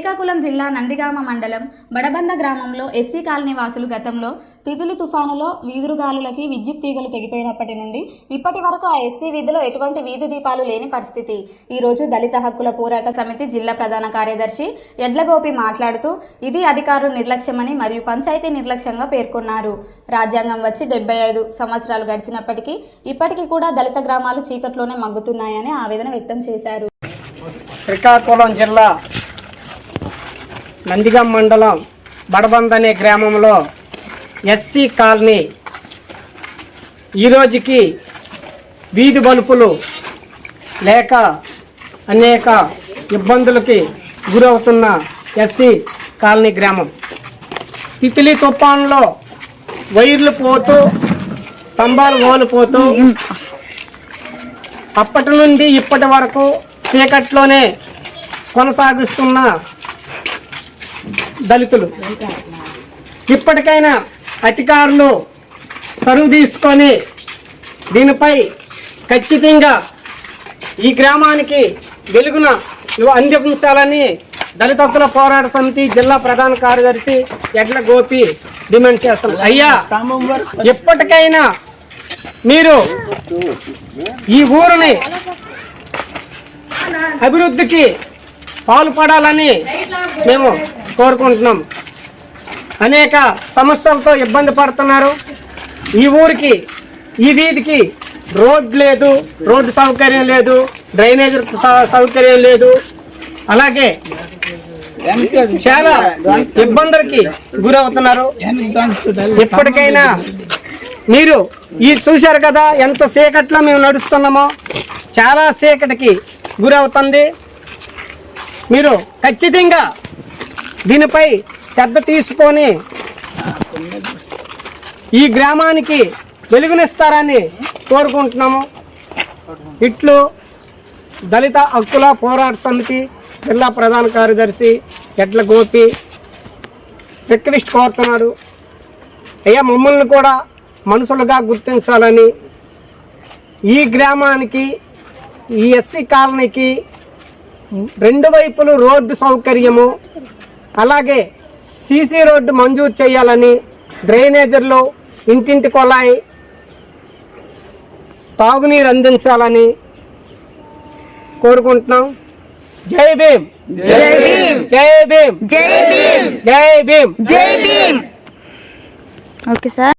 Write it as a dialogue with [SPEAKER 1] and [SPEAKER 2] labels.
[SPEAKER 1] శ్రీకాకుళం జిల్లా నందిగామ మండలం బడబంద గ్రామంలో ఎస్సీ కాలనీ వాసులు గతంలో తితిలి తుఫానులో వీధురుగాలులకి విద్యుత్ తీగలు తెగిపోయినప్పటి నుండి ఇప్పటి వరకు ఆ ఎస్సీ వీధిలో ఎటువంటి వీధి దీపాలు లేని పరిస్థితి. ఈరోజు దళిత హక్కుల పోరాట సమితి జిల్లా ప్రధాన కార్యదర్శి ఎడ్లగోపి మాట్లాడుతూ ఇది అధికారుల నిర్లక్ష్యమని మరియు పంచాయతీ నిర్లక్ష్యంగా పేర్కొన్నారు. రాజ్యాంగం వచ్చి డెబ్బై ఐదు సంవత్సరాలు గడిచినప్పటికీ ఇప్పటికీ కూడా దళిత గ్రామాలు చీకట్లోనే మగ్గుతున్నాయని ఆవేదన వ్యక్తం చేశారు.
[SPEAKER 2] శ్రీకాకుళం జిల్లా నందిగం మండలం బడబంద్ అనే గ్రామంలో ఎస్సీ కాలనీ. ఈరోజుకి వీధి బలుపులు లేక అనేక ఇబ్బందులకి గురవుతున్న ఎస్సీ కాలనీ గ్రామం. తితిలి తుఫాన్లో వైర్లు పోతూ స్తంభాలు ఓలిపోతూ అప్పటి నుండి ఇప్పటి వరకు చీకట్లోనే కొనసాగిస్తున్న దళితులు. ఇప్పటికైనా అధికారులు సరువు తీసుకొని దీనిపై ఖచ్చితంగా ఈ గ్రామానికి వెలుగున అందించాలని దళిత హక్కుల పోరాట సమితి జిల్లా ప్రధాన కార్యదర్శి ఎడ్ల గోపి డిమాండ్ చేస్తున్నారు. అయ్యా ఎప్పటికైనా మీరు ఈ ఊరిని అభివృద్ధికి పాల్పడాలని మేము కోరుకుంటున్నాం. అనేక సమస్యలతో ఇబ్బంది పడుతున్నారు. ఈ ఊరికి ఈ వీధికి రోడ్ లేదు రోడ్డు సౌకర్యం లేదు డ్రైనేజ్ సౌ- సౌకర్యం లేదు. అలాగే చాలా ఇబ్బందులకి గురవుతున్నారు. ఎప్పటికైనా మీరు ఈ చూశారు కదా ఎంత చీకట్లో మేము నడుస్తున్నామో? చాలా చీకటికి గురవుతుంది. మీరు ఖచ్చితంగా దీనిపై శ్రద్ధ తీసుకొని ఈ గ్రామానికి వెలుగునిస్తారని కోరుకుంటున్నాము. ఇట్లు దళిత హక్కుల పోరాట సమితి జిల్లా ప్రధాన కార్యదర్శి ఎడ్ల గోపి రిక్వెస్ట్ కోరుతున్నాడు. అయ్యా మమ్మల్ని కూడా మనుషులుగా గుర్తించాలని ఈ గ్రామానికి ఈ ఎస్సీ కాలనీకి రెండు వైపులు రోడ్డు సౌకర్యము అలాగే సీసీ రోడ్డు మంజూరు చేయాలని డ్రైనేజర్లు ఇంటింటి కొలాయి తాగునీరు అందించాలని కోరుకుంటున్నాం. జై భీమ్! జై భీమ్! జై భీమ్!
[SPEAKER 3] జై భీమ్!
[SPEAKER 2] జై భీమ్!
[SPEAKER 3] జై భీమ్! Okay sir.